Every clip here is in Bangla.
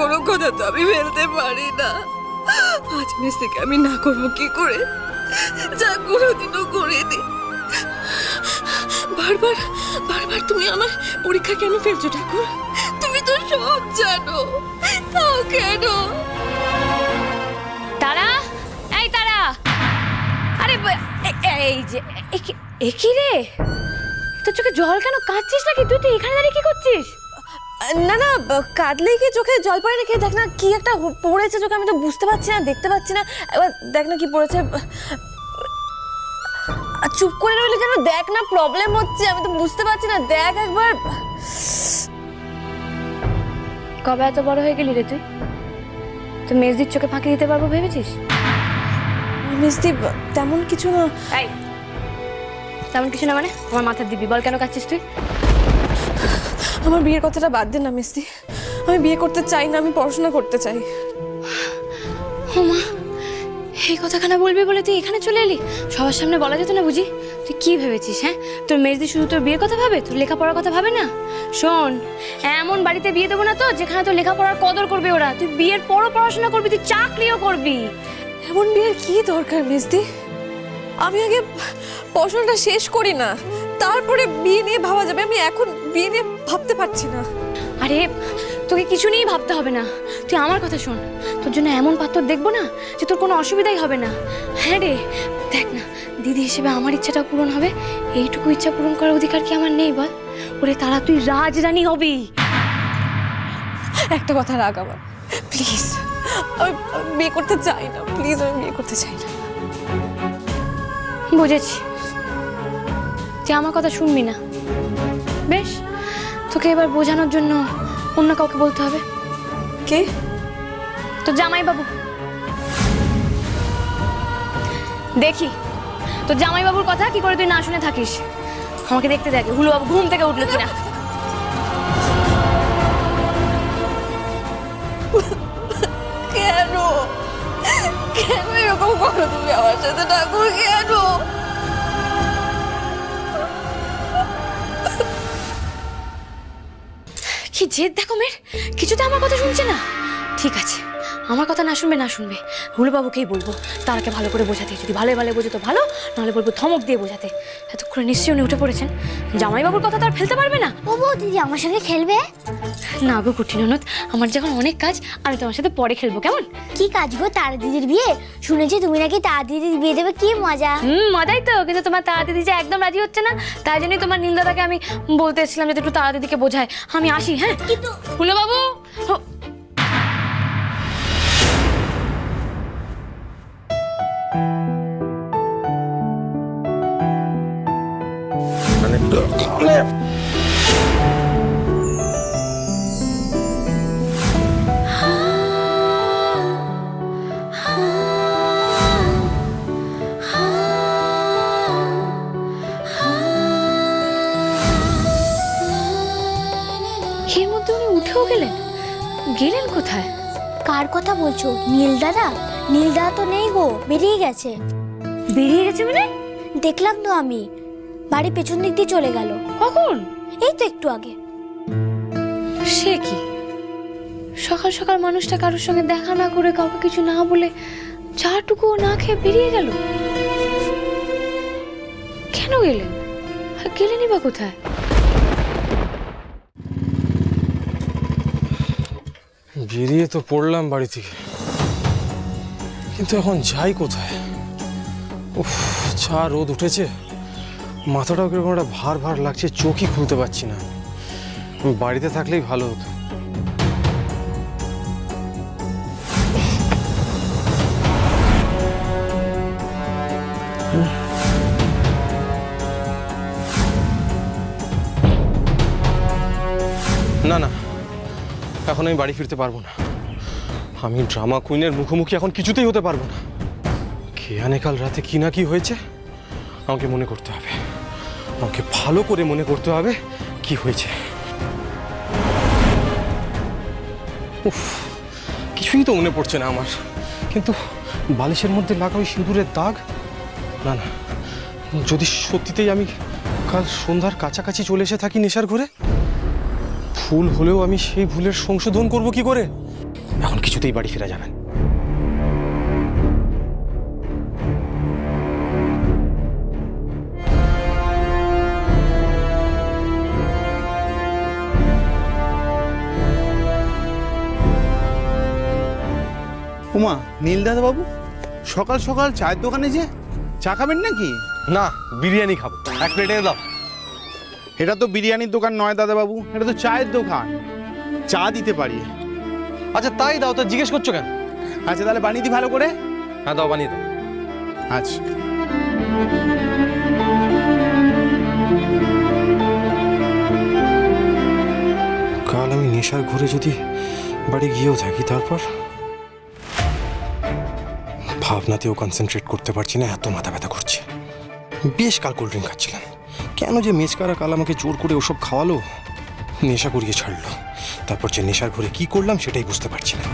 কোনো কথা তো আমি ফেলতে পারি না। আজ মিস্ত্রিকে আমি না করব কি করে? যা কোনোদিনও করিনি। বারবার বারবার তুমি আমার পরীক্ষা কেন ফেলছো ঠাকুর? তুমি তো সব জানো। তাও কেন? তারা? এই তারা! আরে এই যে, এ কি রে? তোর চোখে জল কেন কাঁদছিস নাকি? তুই তুই এখানে দাঁড়িয়ে কি করছিস? না না কাঁদলেই কি চোখে জল পড়ে নাকি? দেখ না কি একটা পড়েছে চোখে আমি তো বুঝতে পারছি না দেখতে পাচ্ছি না। এবার দেখ না কি পড়েছে। চুপ করে রইলে কেন? দেখ না প্রবলেম হচ্ছে আমি তো বুঝতে পারছি না। দেখ একবার। কবে এত বড় হয়ে গেলি রে তুই? তুই মেজদির চোখে ফাঁকি দিতে পারব ভেবেছিস? মিষ্টি তেমন কিছু না। তেমন কিছু না মানে? আমার মাথার দিবি বল কেন কাচ্ছিস তুই? আমার বিয়ের কথাটা বাদ দে না মিষ্টি। আমি বিয়ে করতে চাই না আমি পড়াশোনা করতে চাই। মা এই কথাখানা বলবি বলে তুই এখানে চলে এলি? সবার সামনে বলা যেত না বুঝি? তুই কি ভেবেছিস হ্যাঁ? তোর মেজদি শুধু তোর বিয়ের কথা ভাবে? তোর লেখাপড়ার কথা ভাবে না? শোন এমন বাড়িতে বিয়ে দেবো না তো যেখানে তোর লেখাপড়ার কদর করবে ওরা। তুই বিয়ের পরও পড়াশোনা করবি তুই চাকরিও করবি। এমন বিয়ের কি দরকার মিষ্টি আমি আগে পড়াশোনাটা শেষ করি না। তারপরে বিয়ে নিয়ে ভাবা যাবে। আমি এখন বিয়ে নিয়ে ভাবতে পারছি না। আরে তোকে কিছু নিয়েই ভাবতে হবে না। তুই আমার কথা শোন। তোর জন্য এমন পাত্র দেখব না যে তোর কোনো অসুবিধাই হবে না। হ্যাঁ রে দেখ না দিদি হিসেবে আমার ইচ্ছাটা পূরণ হবে। এইটুকু ইচ্ছা পূরণ করার অধিকার কি আমার নেই বল? ওরে তারা তুই রাজরানী হবি। একটা কথা রাগ আমার। প্লিজ আমি বিয়ে করতে চাই না। প্লিজ আমি বিয়ে করতে চাই না। বুঝেছি। তুই আমার কথা শুনবি না। বেশ তোকে এবার বোঝানোর জন্য অন্য কাউকে বলতে হবে। কে? তো জামাই বাবু দেখি তো জামাই বাবুর কথা কি করে তুই না শুনে থাকিস? আমাকে দেখতে দেখে হুলু বাবু ঘুম থেকে উঠল কিনা? কেন? কেন এরকম করো তুমি আমার সাথে? ঠাকুর কেন? কি জেদ দেখো মেয়ের? কিছুতে আমার কথা শুনছে না? ঠিক আছে। আমার কথা না শুনবে না শুনবে। হুলুবাবুকেই বলব তারাকে ভালো করে বোঝাতে। যদি ভালো ভালো বোঝো তো ভালো নাহলে বলব ধমক দিয়ে বোঝাতে। এতক্ষণে নিশ্চয়ই উনি উঠে পড়েছেন। জামাইবাবুর কথা তো আর ফেলতে পারবে না। ও বউ দিদি আমার সঙ্গে খেলবে? না গো কুঠিন ননদ আমার যখন অনেক কাজ আমি তোমার সাথে পরে খেলব কেমন? কি কাজ গো তার দিদির বিয়ে? শুনেছি তুমি নাকি তার দিদির বিয়ে দেবে কি মজা। হুম মজাই তো কিন্তু তোমার তারা দিদি যে একদম রাজি হচ্ছে না তাই জন্যই তোমার নীলদাদাকে আমি বলতে এসেছিলাম যে একটু তারা দিদিকে বোঝায়। আমি আসি হ্যাঁ? কিন্তু হুলো বাবু এর মধ্যে উনি উঠেও গেলেন। গেলেন কোথায়? কার কথা বলছো? নীল দাদা? নীল দাদা তো নেই গো বেরিয়ে গেছে। বেরিয়ে গেছে মানে? দেখলাম তো আমি। বাড়ি পেছন দিক দিয়ে চলে গেল। কখন? এই তো একটু আগে। সে কি? সকাল সকাল মানুষটা কারোর সঙ্গে দেখা না করে কাউকে কিছু না বলে চাটুকু না খেয়ে বেরিয়ে গেল? কেন গেলেন? আর গেলেনই বা কোথায়? বেরিয়ে তো পড়লাম বাড়ি থেকে। কিন্তু এখন যাই কোথায়? উফ যা রোদ উঠেছে। মাথাটাও কীরকম একটা ভার ভার লাগছে, চোখই খুলতে পারছি না। বাড়িতে থাকলেই ভালো হতো। না না, এখন আমি বাড়ি ফিরতে পারব না। আমি ড্রামা কুইনের মুখোমুখি এখন কিছুতেই হতে পারব না। জানে কাল রাতে কি না কি হয়েছে, আমাকে মনে করতে হবে। আমাকে ভালো করে মনে করতে হবে কি হয়েছে। উফ, কিছুই তো মনে পড়ছে না আমার। কিন্তু বালিশের মধ্যে লাগা ওই সিঁদুরের দাগ? না না। যদি সত্যিতেই আমি কাল সন্ধ্যার কাছাকাছি চলে এসে থাকি নেশার ঘরে, ভুল হলেও আমি সেই ভুলের সংশোধন করব কি করে? এখন কিছুতেই বাড়ি ফেরা যাবে উমা নীলদাদা বাবু সকাল সকাল চায়ের দোকানে যে চা খাবেন নাকি? না বিরিয়ানি খাব। এক প্লেট এনে দাও। এটা তো বিরিয়ানির দোকান নয় দাদা বাবু এটা তো চায়ের দোকান। চা দিতে পারি। আচ্ছা তাই দাও তো জিজ্ঞেস করছ কেন? আচ্ছা তাহলে বানিয়ে দিই ভালো করে? হ্যাঁ দাও বানিয়ে দাও। আচ্ছা। কাল আমি নেশার ঘুরে যদি বাড়ি গিয়েও থাকি তারপর? ভাবনাতেও কনসেন্ট্রেট করতে পারছি না এত মাথা ব্যথা করছে। বেশ কাল কোল্ড ড্রিঙ্ক খাচ্ছিলাম। কেন যে মেজকারা কাল আমাকে জোর করে ওসব খাওয়ালো? নেশা করিয়ে ছাড়লো। তারপর যে নেশার ঘরে কি করলাম সেটাই বুঝতে পারছি না।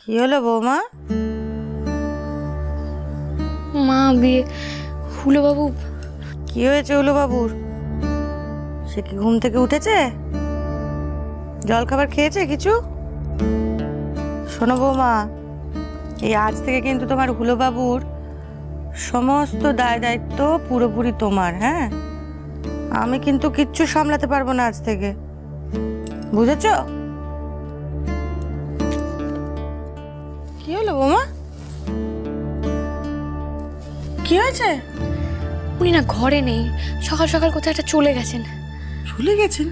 কি হলো বৌমা? মা বিয়ে। হুলো বাবু কি হয়েছে হলো বাবুর সে কি ঘুম থেকে উঠেছে? জল খাবার খেয়েছে কিছু? শোনো বৌমা এই আজ থেকে কিন্তু তোমার হুলো বাবুর সমস্ত দায় দায়িত্ব পুরোপুরি তোমার হ্যাঁ? আমি কিন্তু কিচ্ছু সামলাতে পারব না আজ থেকে। বুঝেছ? কি হলো বৌমা? কি হয়েছে? উনি না ঘরে নেই সকাল সকাল কোথায় একটা চলে গেছেন। চলে গেছেন?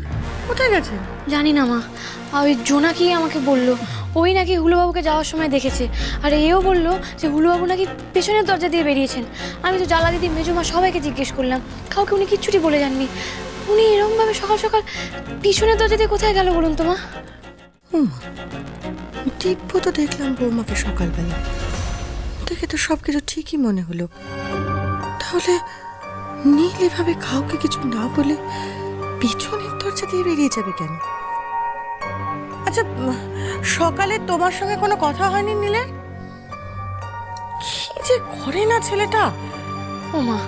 কোথায় গেছেন জানি না মা। ওই জোনাকি আমাকে বলল? ওই নাকি হুলোবাবুকে যাওয়ার সময় দেখেছে। আর এও বলল যে হুলোবাবু নাকি পেছনের দরজা দিয়ে বেরিয়েছেন। আমি তো জ্বালা দিদি মেজমা সবাইকে জিজ্ঞেস করলাম কাউকে উনি কিচ্ছুটি বলে যাননি। উনি এরকমভাবে সকাল সকাল পিছনের দরজা দিয়ে কোথায় গেল বলুন তো মা? দিব্য তো দেখলাম বৌমাকে সকালবেলা। দেখে তো সব কিছু ঠিকই মনে হলো। তাহলে নীল এভাবে কাউকে কিছু না বলে পিছনের দরজা দিয়ে বেরিয়ে যাবে কেন? আচ্ছা সকালে তোমার সঙ্গে কোনো কথা হয়নি নীলের? কি যে করে না ছেলেটা? ও মা,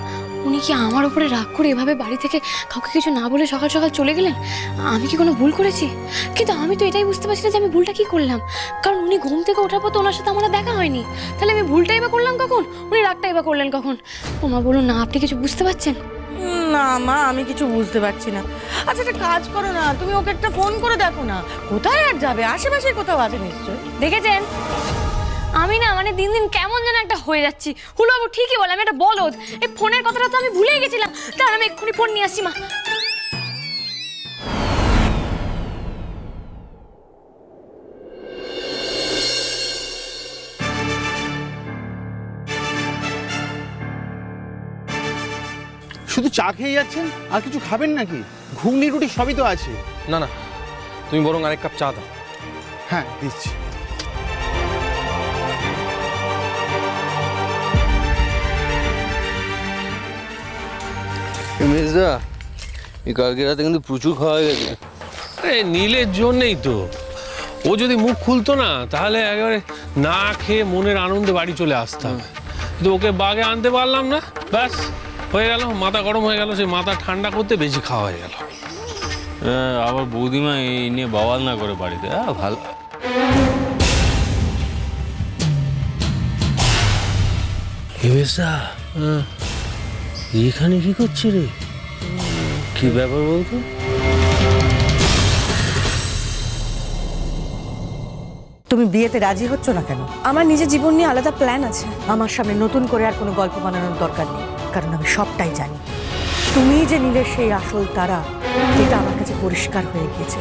উনি কি আমার উপরে রাগ করে এভাবে বাড়ি থেকে কাউকে কিছু না বলে সকাল সকাল চলে গেলেন? আমি কি কোনো ভুল করেছি? কিন্তু আমি তো এটাই বুঝতে পারছি না যে আমি ভুলটা কি করলাম। কারণ উনি ঘুম থেকে ওঠার পর তো ওনার সাথে আমার দেখা হয়নি। তাহলে আমি ভুলটাই বা করলাম কখন? উনি রাগটাই বা করলেন কখন? ও মা, বলুন না, আপনি কিছু বুঝতে পারছেন? না, মা, আমি কিছু বুঝতে পারছি না। আচ্ছা একটা কাজ করো না, তুমি ওকে একটা ফোন করে দেখো না। কোথায় আর যাবে? আশেপাশে কোথাও আছে নিশ্চয় দেখেছেন? আমি না মানে দিন দিন কেমন যেন একটা হয়ে যাচ্ছি। হুলবাবু ঠিকই বলে, আমি একটা বলদ। এই ফোনের কথাটা তো আমি ভুলেই গেছিলাম। তার আমি এক্ষুনি ফোন নিয়ে আসছি, মা। শুধু চা খেয়ে যাচ্ছেন? আর কিছু খাবেন নাকি? ঘুগনি রুটি সবই তো আছে। না না তুমি বরং আরেক কাপ চা দাও। হ্যাঁ দিচ্ছি। মেজদা এই কালকে রাতে কিন্তু প্রচুর খাওয়া হয়ে গেছে। আরে নীলের জন্যেই তো। ও যদি মুখ খুলতো না তাহলে একেবারে না খেয়ে মনের আনন্দে বাড়ি চলে আসতাম। কিন্তু ওকে বাগে আনতে পারলাম না ব্যাস। হয়ে গেল মাথা গরম হয়ে গেল সেই মাথা ঠান্ডা করতে বেশি খাওয়া হয়ে গেল। হ্যাঁ, আবার বৌদিমা এই নিয়ে বাওয়াল না করে বাড়িতে হ্যাঁ ভালো। এখানে কি করছি রে? কি ব্যাপার বলতো? তুমি বিয়েতে রাজি হচ্ছ না কেন? আমার নিজের জীবন নিয়ে আলাদা প্ল্যান আছে। আমার সামনে নতুন করে আর কোনো গল্প বানানোর দরকার নেই। কারণ আমি সবটাই জানি। তুমি যে নীলের সেই আসল তারা এটা আমার কাছে পরিষ্কার হয়ে গিয়েছে।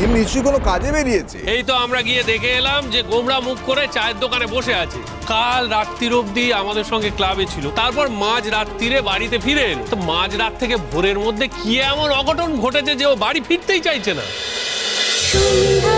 এর নিশ্চয়ই কোনো কাজে বেরিয়েছে? এই তো আমরা গিয়ে দেখে এলাম যে গোমরা মুখ করে চায়ের দোকানে বসে আছে। কাল রাত্রির অবধি আমাদের সঙ্গে ক্লাবে ছিল। তারপর মাঝ রাত্রিরে বাড়িতে ফিরে এলো। তো মাঝ রাত থেকে ভোরের মধ্যে কি এমন অঘটন ঘটেছে যে ও বাড়ি ফিরতেই চাইছে না? সন্ধ্যা